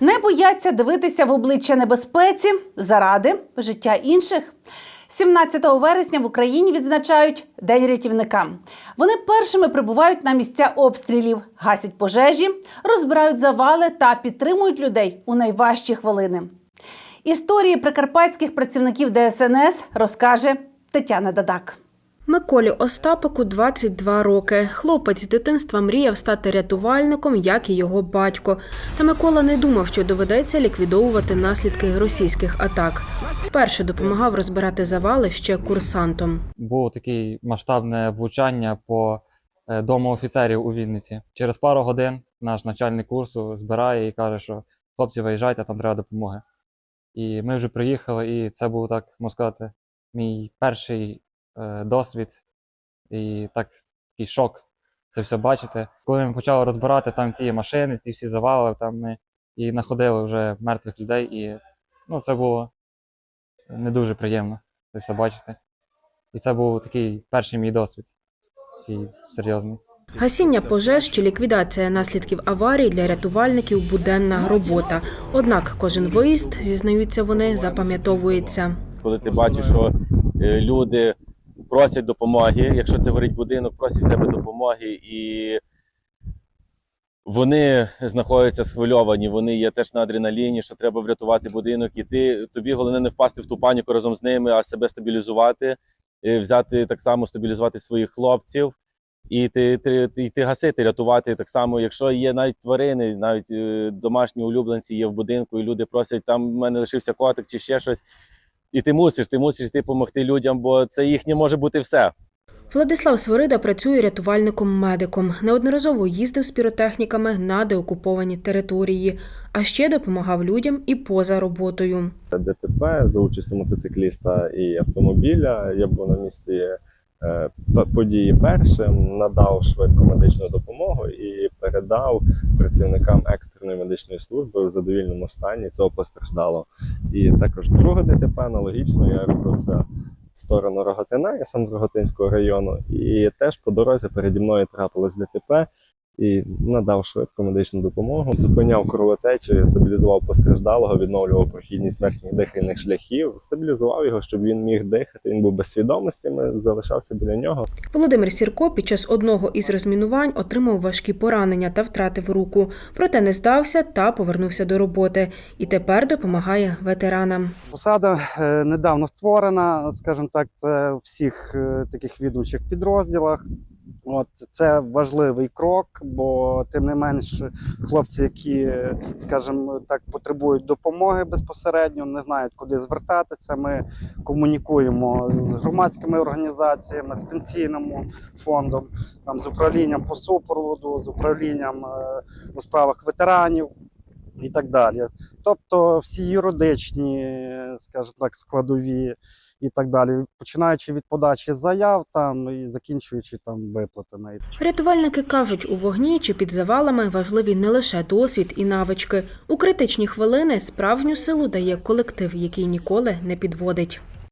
Не бояться дивитися в обличчя небезпеці заради життя інших. 17 вересня в Україні відзначають День рятівника. Вони першими прибувають на місця обстрілів, гасять пожежі, розбирають завали та підтримують людей у найважчі хвилини. Історії прикарпатських працівників ДСНС розкаже Тетяна Дадак. Миколі Остапику 22 роки. Хлопець з дитинства мріяв стати рятувальником, як і його батько. Та Микола не думав, що доведеться ліквідовувати наслідки російських атак. Вперше допомагав розбирати завали ще курсантом. було таке масштабне влучання по е, дому офіцерів у Вінниці. Через пару годин наш начальник курсу збирає і каже, що хлопці, виїжджайте, там треба допомоги. І ми вже приїхали, і це був так, можна сказати, мій перший досвід і так, такий шок це все бачити. Коли ми почали розбирати там ті машини, ті всі завали, там ми і знаходили вже мертвих людей, і ну, це було не дуже приємно це все бачити. І це був такий перший мій досвід, такий серйозний. Гасіння пожеж чи ліквідація наслідків аварій для рятувальників буденна робота. Однак кожен виїзд, зізнаються вони, запам'ятовується. коли ти бачиш, що е, люди просять допомоги, якщо це горить будинок, просять в тебе допомоги, і вони знаходяться схвильовані, вони є теж на адреналіні, що треба врятувати будинок, і ти тобі головне не впасти в ту паніку разом з ними, а себе стабілізувати, е, взяти так само стабілізувати своїх хлопців. І ти, ти, ти, ти гасити, рятувати так само, якщо є навіть тварини, навіть е, домашні улюбленці є в будинку, і люди просять, там в мене лишився котик чи ще щось. І ти мусиш, ти мусиш йти допомогти людям, бо це їхнє може бути все. Владислав Свирида працює рятувальником-медиком. Неодноразово їздив з піротехніками на деокуповані території, а ще допомагав людям і поза роботою. ДТП за участю мотоцикліста і автомобіля. Я був на місці події першим, надав швидку медичну допомогу і передав працівникам екстреної медичної служби в задовільному стані цього постраждало. І також друге ДТП аналогічно. Я рухався в сторону Рогатина, я сам з Рогатинського району, і теж по дорозі переді мною трапилось ДТП. І надав швидку медичну допомогу, зупиняв кровотечу, стабілізував постраждалого, відновлював прохідність верхніх дихальних шляхів, стабілізував його, щоб він міг дихати. Він був без свідомості. Ми залишався біля нього. Володимир Сірко під час одного із розмінувань отримав важкі поранення та втратив руку. Проте не здався та повернувся до роботи. І тепер допомагає ветеранам. Посада е, недавно створена, скажімо так, це всіх е, таких відомчих підрозділах. От це важливий крок, бо тим не менш хлопці, які, скажімо так, потребують допомоги безпосередньо, не знають, куди звертатися. Ми комунікуємо з громадськими організаціями, з пенсійним фондом, там з управлінням по супроводу, з управлінням е, у справах ветеранів і так далі. Тобто всі юридичні, скажімо так, складові і так далі, починаючи від подачі заяв там і закінчуючи там виплатами. Рятувальники кажуть, у вогні чи під завалами важливі не лише досвід і навички. У критичні хвилини справжню силу дає колектив, який ніколи не підводить.